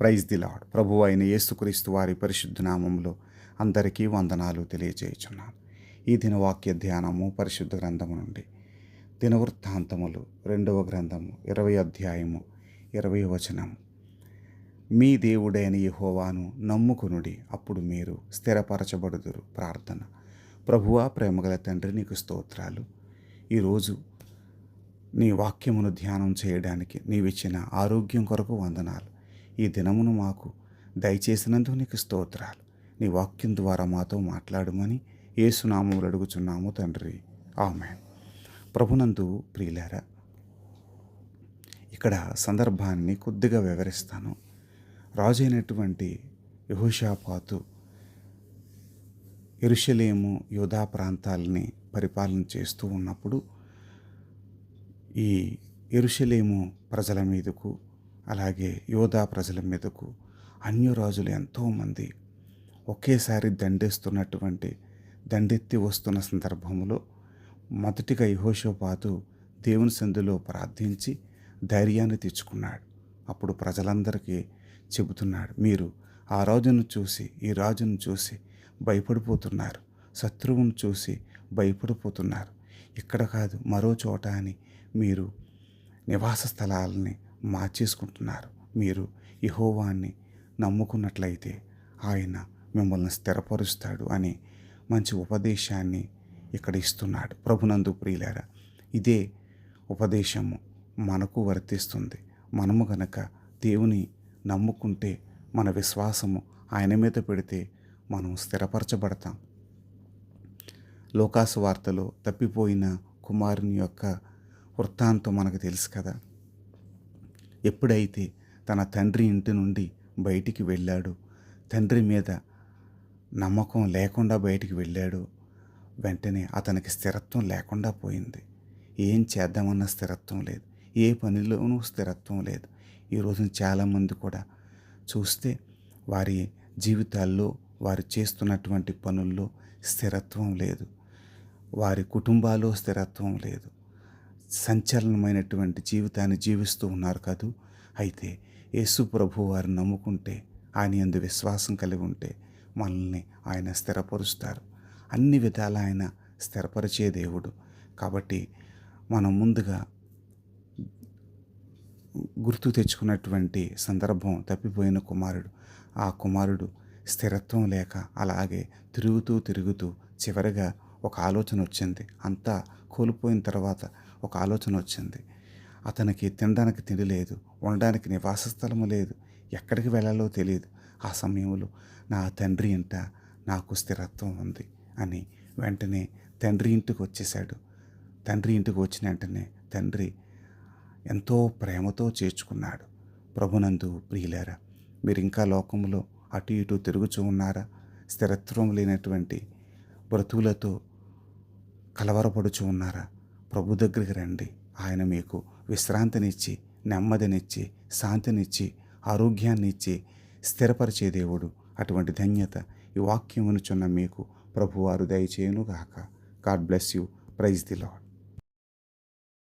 Praise the lord ప్రభు అయిన యేసుక్రీస్తు వారి పరిశుద్ధ నామంలో అందరికీ వందనాలు తెలియజేయుచున్నాను. ఈ దినవాక్య ధ్యానము పరిశుద్ధ గ్రంథము నుండి దినవృత్తాంతములు రెండవ గ్రంథము ఇరవై అధ్యాయము ఇరవై వచనము. మీ దేవుడైన యహోవాను నమ్ముకునుడి అప్పుడు మీరు స్థిరపరచబడుదురు. ప్రార్థన. ప్రభువా ప్రేమగల తండ్రి నీకు స్తోత్రాలు. ఈరోజు నీ వాక్యమును ధ్యానం చేయడానికి నీవిచ్చిన ఆరోగ్యం కొరకు వందనాలు. ఈ దినమును మాకు దయచేసినందుకు నీకు స్తోత్రాలు. నీ వాక్యం ద్వారా మాతో మాట్లాడమని ఏసునామములు అడుగుచున్నాము తండ్రి. ఆమె ప్రభునందు ప్రియులారా ఇక్కడ సందర్భాన్ని కొద్దిగా వివరిస్తాను. రాజు అయినటువంటి యహోషాపాతు ఎరుషలేము యోధా ప్రాంతాలని పరిపాలన చేస్తూ ఉన్నప్పుడు ఈ ఎరుషలేము ప్రజల మీదకు అలాగే యోధా ప్రజల మీదకు అన్యరాజులు ఎంతోమంది ఒకేసారి దండేస్తున్నటువంటి దండెత్తి వస్తున్న సందర్భంలో మొదటిగా యహోషోపాతు దేవుని సందులో ప్రార్థించి ధైర్యాన్ని తెచ్చుకున్నాడు. అప్పుడు ప్రజలందరికీ చెబుతున్నాడు మీరు ఆ రాజును చూసి ఈ రాజును చూసి భయపడిపోతున్నారు. శత్రువును చూసి భయపడిపోతున్నారు. ఇక్కడ కాదు మరో చోట అని మీరు నివాస స్థలాలని మార్చేసుకుంటున్నారు. మీరు యహోవాన్ని నమ్ముకున్నట్లయితే ఆయన మిమ్మల్ని స్థిరపరుస్తాడు అని మంచి ఉపదేశాన్ని ఇక్కడ ఇస్తున్నాడు. ప్రభునందు ప్రియులారా ఇదే ఉపదేశము మనకు వర్తిస్తుంది. మనము గనక దేవుని నమ్ముకుంటే మన విశ్వాసము ఆయన మీద పెడితే మనం స్థిరపరచబడతాం. లోకాసు వార్తలో తప్పిపోయిన కుమారుని యొక్క వృత్తాంతం మనకు తెలుసు కదా. ఎప్పుడైతే తన తండ్రి ఇంటి నుండి బయటికి వెళ్ళాడు తండ్రి మీద నమ్మకం లేకుండా బయటికి వెళ్ళాడు వెంటనే అతనికి స్థిరత్వం లేకుండా పోయింది. ఏం చేద్దామన్న స్థిరత్వం లేదు. ఏ పనిలోనూ స్థిరత్వం లేదు. ఈ రోజున చాలామంది కూడా చూస్తే వారి జీవితాల్లో వారు చేస్తున్నటువంటి పనుల్లో స్థిరత్వం లేదు. వారి కుటుంబాల్లో స్థిరత్వం లేదు. సంచలనమైనటువంటి జీవితాన్ని జీవిస్తూ ఉన్నారు కాదు. అయితే యేసు ప్రభు వారిని నమ్ముకుంటే ఆయన ఎందు విశ్వాసం కలిగి ఉంటే మనల్ని ఆయన స్థిరపరుస్తారు. అన్ని విధాల ఆయన స్థిరపరిచే దేవుడు. కాబట్టి మనం ముందుగా గుర్తు తెచ్చుకున్నటువంటి సందర్భం తప్పిపోయిన కుమారుడు. ఆ కుమారుడు స్థిరత్వం లేక అలాగే తిరుగుతూ తిరుగుతూ చివరిగా ఒక ఆలోచన వచ్చింది. అంతా కోల్పోయిన తర్వాత ఒక ఆలోచన వచ్చింది. అతనికి తినడానికి తిండి లేదు ఉండడానికి నివాస స్థలము లేదు ఎక్కడికి వెళ్ళాలో తెలియదు. ఆ సమయంలో నా తండ్రి ఇంట నాకు స్థిరత్వం ఉంది అని వెంటనే తండ్రి ఇంటికి వచ్చేసాడు తండ్రి ఇంటికి వచ్చిన వెంటనే తండ్రి ఎంతో ప్రేమతో చేర్చుకున్నాడు. ప్రభునందు ప్రియులారా మీరు ఇంకా లోకంలో అటు ఇటు తిరుగుచూ ఉన్నారా? స్థిరత్వం లేనటువంటి బ్రతువులతో కలవరపడుచు ఉన్నారా? ప్రభు దగ్గరికి రండి. ఆయన మీకు విశ్రాంతినిచ్చి నెమ్మదినిచ్చి శాంతినిచ్చి ఆరోగ్యాన్ని ఇచ్చి స్థిరపరిచే దేవుడు. అటువంటి ధన్యత ఈ వాక్యమునుచున్న మీకు ప్రభువారు దయచేయునుగాక. God bless you. Praise the Lord